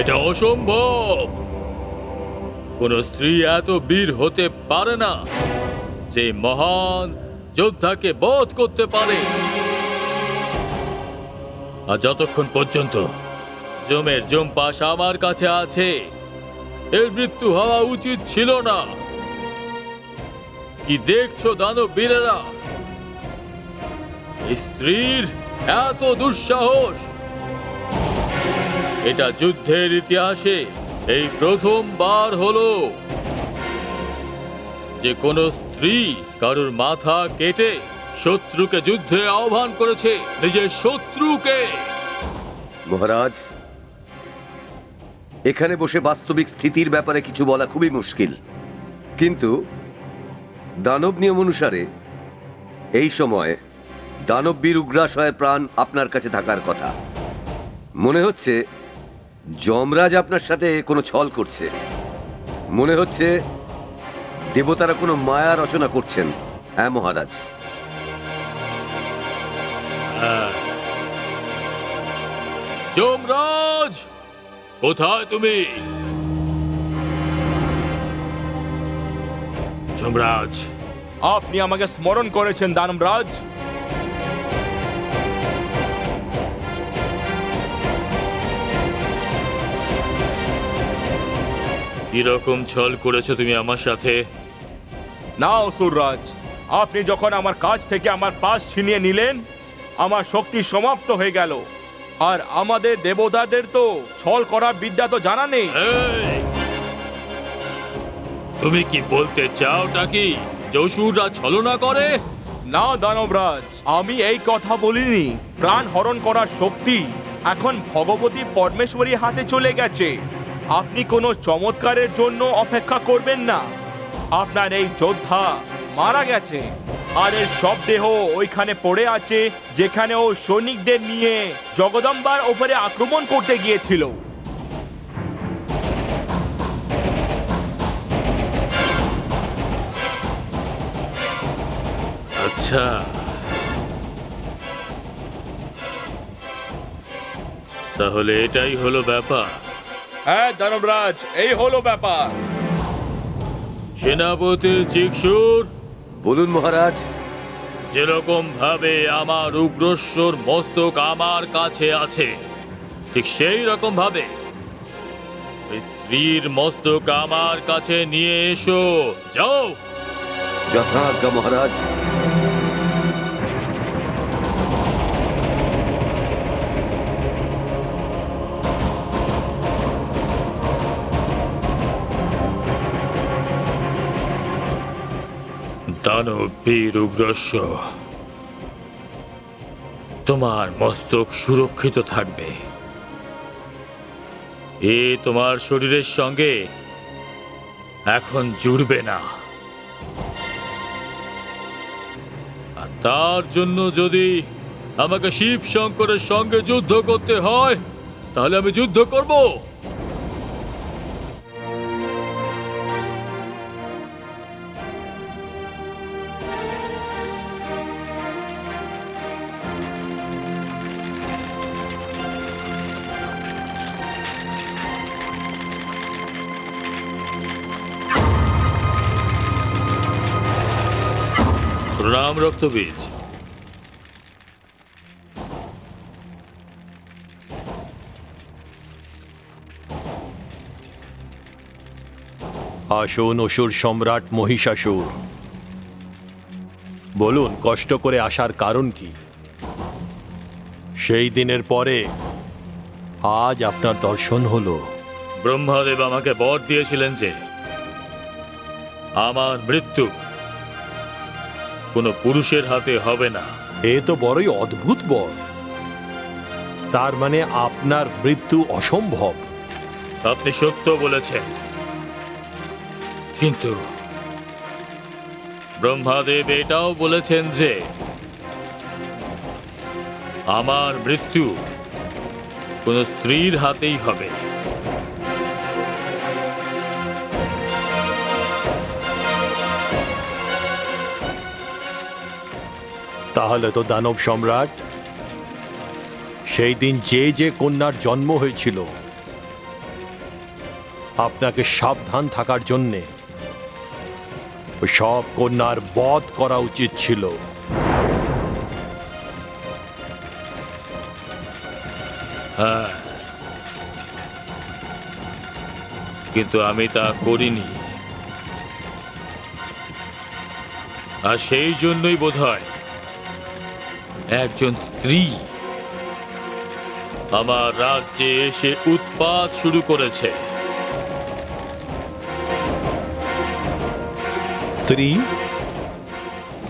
এটা অসম্ভব! কোন স্ত্রী এত বীর হতে পারে না যে মহান যোদ্ধাকে বধ করতে পারে। আর যতক্ষণ পর্যন্ত জমের জম পাশ আমার কাছে আছে, এর মৃত্যু হওয়া উচিত ছিল না। কি দেখছ দানব বীরেরা? স্ত্রীর এত দুঃসাহস! এটা যুদ্ধের ইতিহাসে এই প্রথমবার হলো। যে কোনো স্ত্রী কারুর মাথা কেটে শত্রুকে যুদ্ধে আহ্বান করেছে নিজের শত্রুকে। মহারাজ, এখানে বসে বাস্তবিক স্থিতির ব্যাপারে কিছু বলা খুবই মুশকিল। কিন্তু দানব নিয়ম অনুসারে এই সময় দানববীর উগ্রাশয় প্রাণ আপনার কাছে থাকার কথা। মনে হচ্ছে যমরাজ আপনার সাথে কোনো ছল করছে। মনে হচ্ছে দেবতারা কোনো মায়া রচনা করছেন। হ্যাঁ মহারাজ। যমরাজ কোথায় তুমি? যমরাজ আপনি আমাকে স্মরণ করেছেন কীরকম ছল করেছ তুমি আমার সাথে? না অসুররাজ আপনি যখন আমার কাছ থেকে আমার পাশ ছিনিয়ে নিলেন আমার শক্তি সমাপ্ত হয়ে গেল। আর আমাদের দেবতাদের তো ছল করার বিদ্যা তো জানা নেই! তুমি কি বলতে চাওটা কি যশুররা ছলনা করে? না দানবরাজ আমি এই কথা বলিনি। প্রাণ হরণ করার শক্তি এখন ভগবতী পরমেশ্বরীর হাতে চলে গেছে। আপনি কোনো চমৎকারের জন্য অপেক্ষা করবেন না। আপনার এই যোদ্ধা মারা গেছে। আর এর সব দেহ ওইখানে পড়ে আছে, যেখানে ও সৈনিকদের নিয়ে জগদম্বার ওপরে আক্রমণ করতে গিয়েছিল। আচ্ছা। তাহলে এটাই হলো ব্যাপার। হ্যাঁ দানবরাজ এই হলো ব্যাপার। সেনাপতি চিকসুর? বলুন মহারাজ। যেরকম ভাবে আমার উগ্রস্বর মস্তক আমার কাছে আছে ঠিক সেই রকম ভাবে। ওই স্ত্রীর মস্তক আমার কাছে নিয়ে এসো যাও। যথাজ্ঞা মহারাজ। দানব বীর উগ্রস্ব তোমার মস্তক সুরক্ষিত থাকবে। এ তোমার শরীরের সঙ্গে এখন জুড়বে না। আর তার জন্য যদি আমাকে শিব শঙ্করের সঙ্গে যুদ্ধ করতে হয়, তাহলে আমি যুদ্ধ করব। রাম রক্তবীজ। আসুন অসুর সম্রাট মহিষাসুর। বলুন কষ্ট করে আসার কারণ কি? সেই দিনের পরে আজ আপনার দর্শন হলো। ব্রহ্মাদেব আমাকে বর দিয়েছিলেন যে আমার মৃত্যু কোনো পুরুষের হাতে হবে না। এ তো বড়ই অদ্ভুত বর। তার মানে আপনার মৃত্যু অসম্ভব। আপনি সত্য বলেছেন। কিন্তু ব্রহ্মাদেব এটাও বলেছেন যে আমার মৃত্যু কোনো স্ত্রীর হাতেই হবে। তাহলে তো দানব সম্রাট, সেই দিন যে যে কন্যার জন্ম হয়েছিল, আপনাকে সাবধান থাকার জন্যে সব কন্যার বধ করা উচিত ছিল। হ্যাঁ। কিন্তু আমি তা করিনি। আর সেই জন্যই বোধহয় একজন স্ত্রী। আমার রাজ্যে এসে উৎপাত শুরু করেছে। স্ত্রী?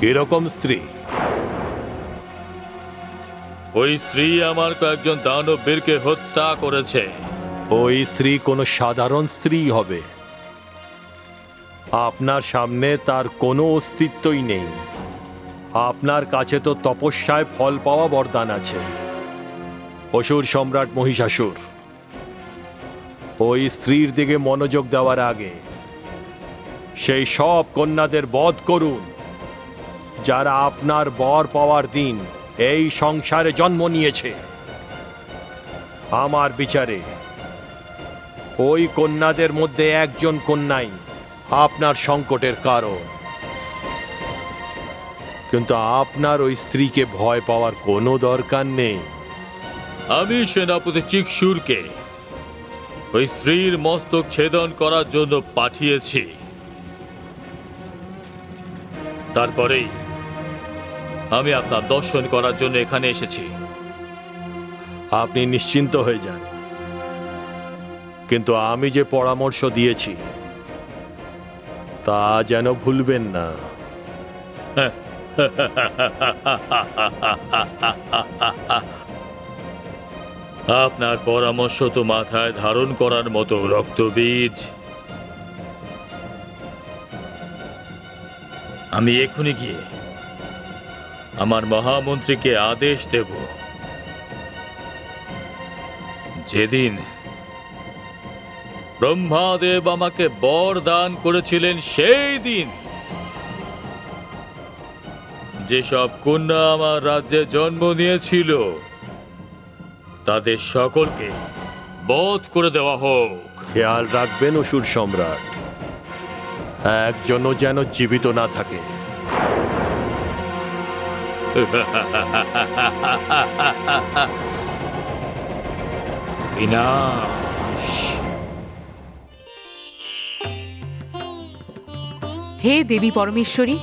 কীরকম স্ত্রী? ওই স্ত্রী আমার কয়েকজন দানব বীরকে হত্যা করেছে। ওই স্ত্রী কোনো সাধারণ স্ত্রী হবে। আপনার সামনে তার কোনো অস্তিত্বই নেই। আপনার কাছে তো তপস্যায় ফল পাওয়া বরদান আছে। অসুর সম্রাট মহিষাসুর, ওই স্ত্রীর দিকে মনোযোগ দেওয়ার আগে সেই সব কন্যাদের বধ করুন, যারা আপনার বর পাওয়ার দিন এই সংসারে জন্ম নিয়েছে। আমার বিচারে, ওই কন্যাদের মধ্যে একজন কন্যাই আপনার সংকটের কারণ। কিন্তু আপনার ওই স্ত্রীকে ভয় পাওয়ার কোনো দরকার নেই। আমি সেনাপতি চিকসুরকে ওই স্ত্রীর মস্তক ছেদন করার জন্য পাঠিয়েছি। তারপরেই আমি আপনার দর্শন করার জন্য এখানে এসেছি। আপনি নিশ্চিন্ত হয়ে যান। কিন্তু আমি যে পরামর্শ দিয়েছি তা যেন ভুলবেন না। আপনার পরামর্শ তো মাথায় ধারণ করার মতো রক্তবীজ। আমি এক্ষুনি গিয়ে আমার মহামন্ত্রীকে আদেশ দেব। যেদিন ব্রহ্মাদেব আমাকে বর দান করেছিলেন, সেই দিন যেসব কন্যা আমার রাজ্যে জন্ম নিয়েছিল তাদের সকলকে বধ করে দেওয়া হোক। খেয়াল রাখবেন অসুর সম্রাট একজনও যেন জীবিত না থাকে। বিনাশ। হে দেবী পরমেশ্বরী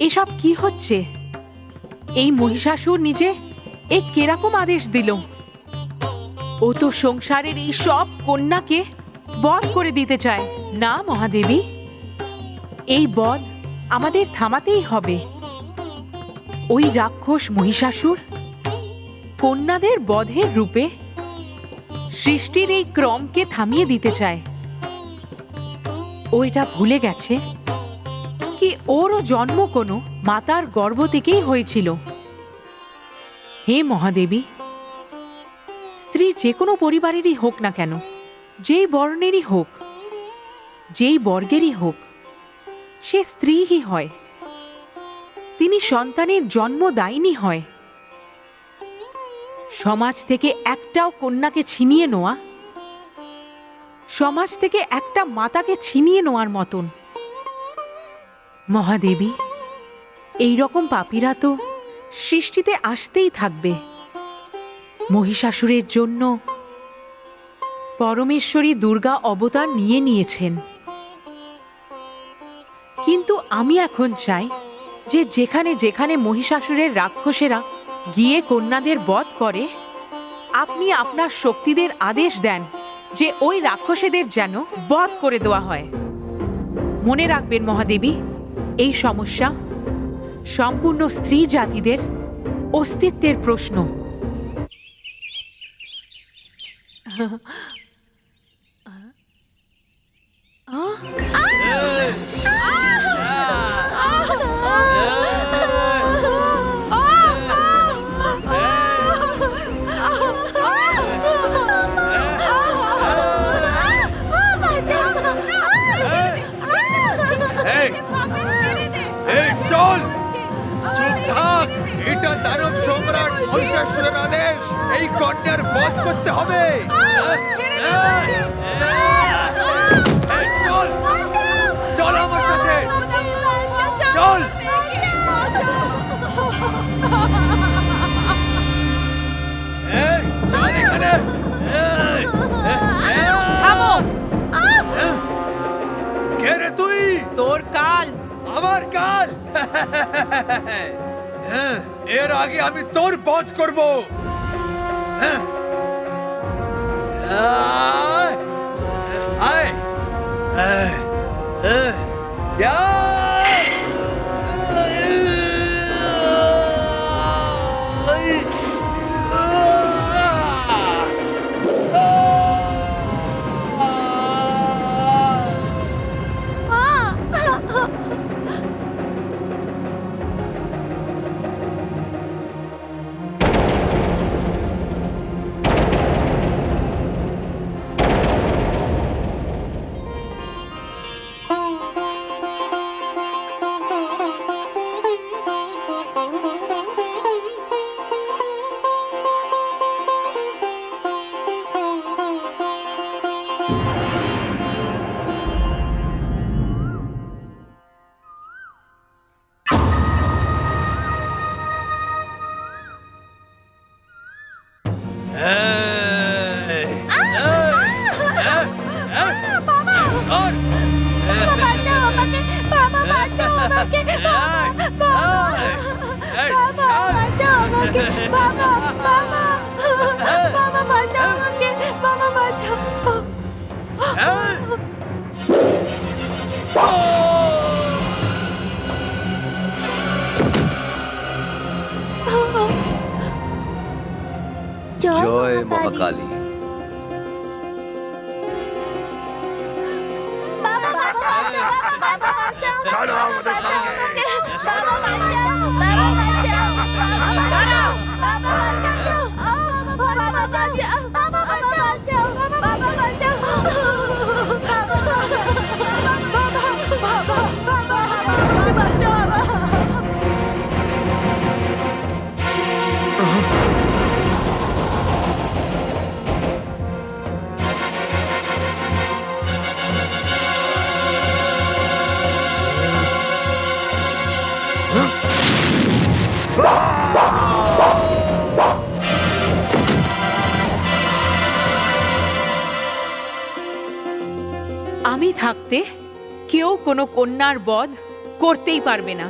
এসব কি হচ্ছে? এই মহিষাসুর নিজে এ কেরকম আদেশ দিল? ও তো সংসারের এই সব কন্যাকে বধ করে দিতে চায়, না মহাদেবী? এই বধ আমাদের থামাতেই হবে। ওই রাক্ষস মহিষাসুর কন্যাদের বধের রূপে সৃষ্টির এই ক্রমকে থামিয়ে দিতে চায়। ও এটা ভুলে গেছে? কি ওরও জন্ম কোনো মাতার গর্ভ থেকেই হয়েছিল। হে মহাদেবী, স্ত্রী যে কোনো পরিবারেরই হোক না কেন, যেই বর্ণেরই হোক, যেই বর্গেরই হোক, সে স্ত্রীই হয়। তিনি সন্তানের জন্মদায়িনী হয়। সমাজ থেকে একটাও কন্যাকে ছিনিয়ে নেওয়া, সমাজ থেকে একটা মাতাকে ছিনিয়ে নেওয়ার মতন মহাদেবী, এই রকম পাপীরা তো সৃষ্টিতে আসতেই থাকবে। মহিষাসুরের জন্য পরমেশ্বরী দুর্গা অবতার নিয়ে নিয়েছেন। কিন্তু আমি এখন চাই যে যেখানে যেখানে মহিষাসুরের রাক্ষসেরা গিয়ে কন্যাদের বধ করে, আপনি আপনার শক্তিদের আদেশ দেন যে ওই রাক্ষসেদের যেন বধ করে দেওয়া হয়। মনে রাখবেন মহাদেবী এই সমস্যা সম্পূর্ণ স্ত্রী জাতিদের অস্তিত্বের প্রশ্ন। প্রশাসনের আদেশ এই কন্যার বধ করতে হবে। চল চল আমার সাথে। চল। রে তুই? তোর কাল। আমার কাল? হ্যাঁ। এর আগে আমি তোর বধ করব। হ্যাঁ। আয়, আয়, আয়, জয় মহাকালী। বাবা বাঁচাও। আমি থাকতে কেউ কোনো কন্যার বধ করতেই পারবে না।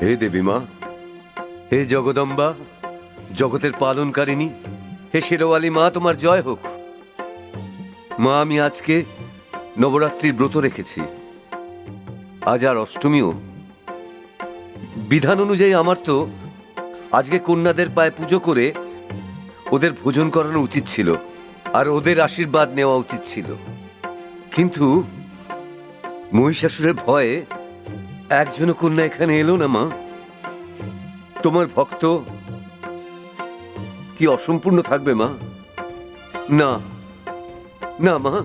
হে দেবী মা হে জগদম্বা জগতের পালনকারিণী। হে শেরওয়ালি মা, তোমার জয় হোক। মা, আমি আজকে নবরাত্রির ব্রত রেখেছি। আজ আর অষ্টমীও। বিধান অনুযায়ী আমার তো আজকে কন্যাদের পায়ে পুজো করে ওদের ভোজন করানো উচিত ছিল, আর ওদের আশীর্বাদ নেওয়া উচিত ছিল। কিন্তু মহিষাসুরের ভয়ে একজনও কন্যা এখানে এলো না মা। তোমার ভক্ত কি অসম্পূর্ণ থাকবে মা? না। না মা।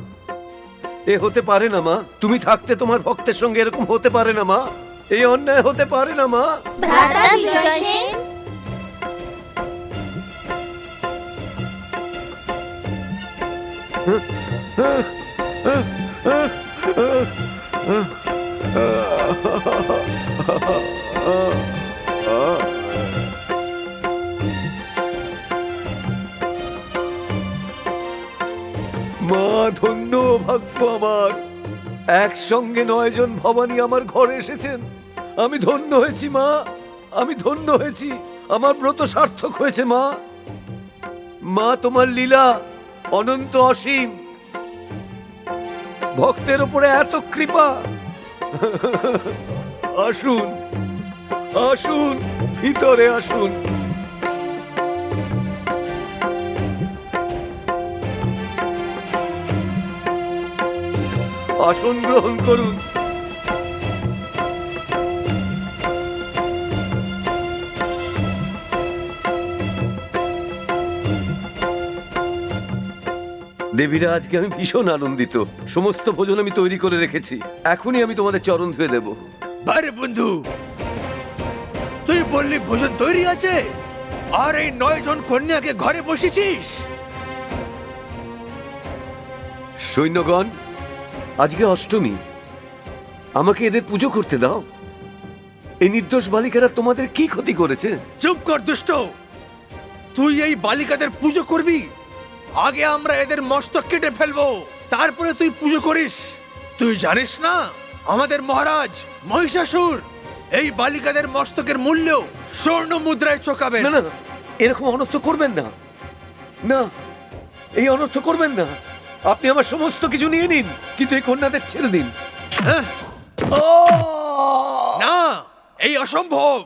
এ হতে পারে না মা। তুমি থাকতে তোমার ভক্তের সঙ্গে এরকম হতে পারে না মা। এই অন্যায় হতে পারে না মা। দাদা মা, ধন্য ভাগ্য আমার। একসঙ্গে নয়জন ভবানী আমার ঘরে এসেছেন। আমি ধন্য হয়েছি, মা। আমি ধন্য হয়েছি। আমার ব্রত সার্থক হয়েছে, মা। মা, তোমার লীলা অনন্ত অসীম। ভক্তের উপরে এত কৃপা। আসুন আসুন, ভিতরে আসুন। আসন গ্রহণ করুন। দেবীরা আজকে আমি ভীষণ আনন্দিত। সমস্ত ভোজন আমি তৈরি করে রেখেছি। এখনই আমি তোমাদের চরণ ধুয়ে দেব। বারে বন্ধু তুই বললি ভোজন তৈরি আছে? আর এই নয় জন কন্যাকে ঘরে বসেছিস? সৈন্যগণ আজকে অষ্টমী। আমাকে এদের পুজো করতে দাও। এই নির্দোষ বালিকারা তোমাদের কি ক্ষতি করেছে? চুপ কর দুষ্ট। তুই এই বালিকাদের পুজো করবি? আগে আমরা এদের মস্তক কেটে ফেলব। তারপরে তুই পুজো করিস। তুই জানিস না? আমাদের মহারাজ মহিষাসুর এই বালিকাদের মস্তকের মূল্য স্বর্ণ মুদ্রায় চোকাবেন। না না এরকম অনর্থ করবেন না। না এই অনর্থ করবেন না। আপনি আমার সমস্ত কিছু নিয়ে নিন কিন্তু এই কন্যাদের ছেড়ে দিন। হ্যাঁ? ও! না এই অসম্ভব।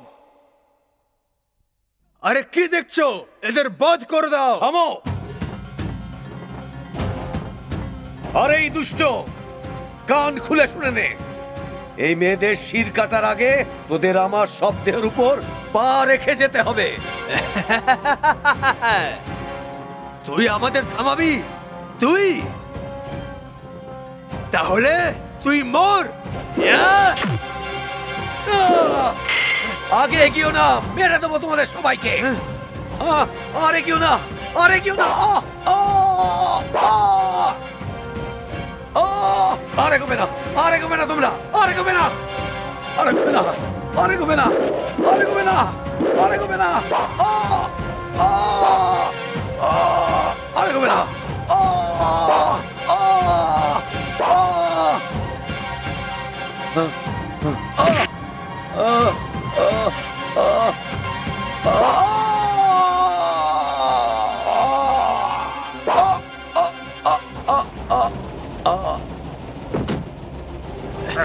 আরে কি দেখছ? এদের বধ করে দাও। থামো! আরে এই দুষ্ট কান খুলে শুনে নে। এই মেয়েদের শির কাটার আগে তোদের আমার শব্দের উপর পা রেখে যেতে হবে। তুই আমাদের থামাবি? তুই তাহলে তুই মর! আগে এগিয়েও না মেরে দেবো তোমাদের সবাইকে আহ! আর এগিয়েও না আর এগিয়েও না! আর এগোবে না আর এগোবে না তোমরা আর এগোবে না আর এগোবে না আর এগোবে না আর এগোবে না আর এগোবে না! আর এগোবে না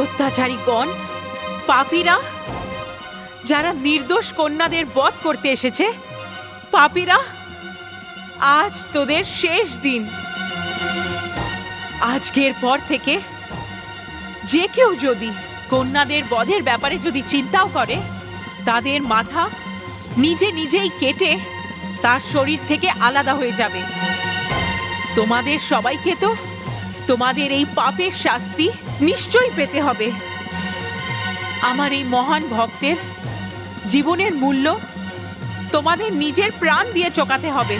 অত্যাচারীগণ, পাপীরা, যারা নির্দোষ কন্যাদের বধ করতে এসেছে, পাপীরা, আজ তোদের শেষ দিন। আজকের পর থেকে যে কেউ যদি কন্যাদের বধের ব্যাপারে যদি চিন্তাও করে, তাদের মাথা নিজে নিজেই কেটে তার শরীর থেকে আলাদা হয়ে যাবে। তোমাদের সবাইকে তো তোমাদের এই পাপের শাস্তি নিশ্চয়ই পেতে হবে। আমার এই মহান ভক্তের জীবনের মূল্য তোমাদের নিজের প্রাণ দিয়ে চোকাতে হবে।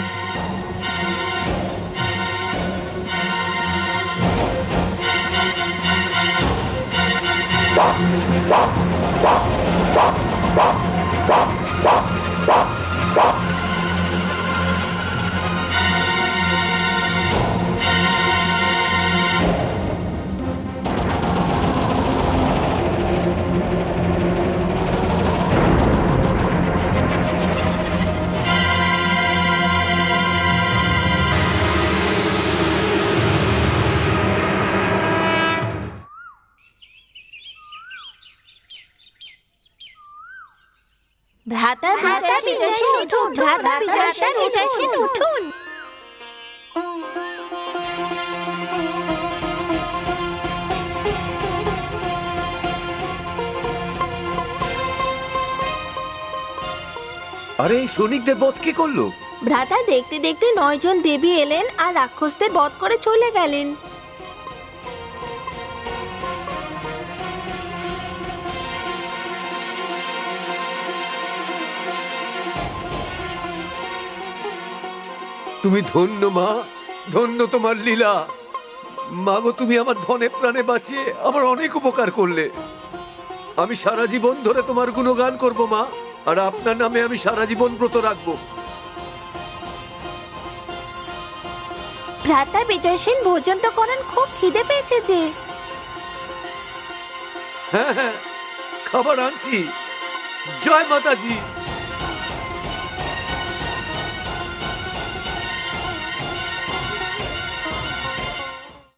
ভ্রাতা উঠুন ভ্রাতা আরে সৈনিকদের বধ কে করল? ভ্রাতা দেখতে দেখতে নয়জন দেবী এলেন আর রাক্ষসদের বধ করে চলে গেলেন। তুমি ধন্য মা। ধন্য তোমার লীলা। মাগো তুমি আমার ধনে প্রাণে বাঁচিয়ে আমার অনেক উপকার করলে। আমি সারা জীবন ধরে তোমার গুণগান করব মা আর আপনার নামে আমি সারা জীবন ব্রত রাখব। ভ্রাতা বিজয় সেন ভোজন তো করেন খুব খিদে পেয়েছে যে। হ্যাঁ হ্যাঁ খাবার আনছি। জয় মাতাজি।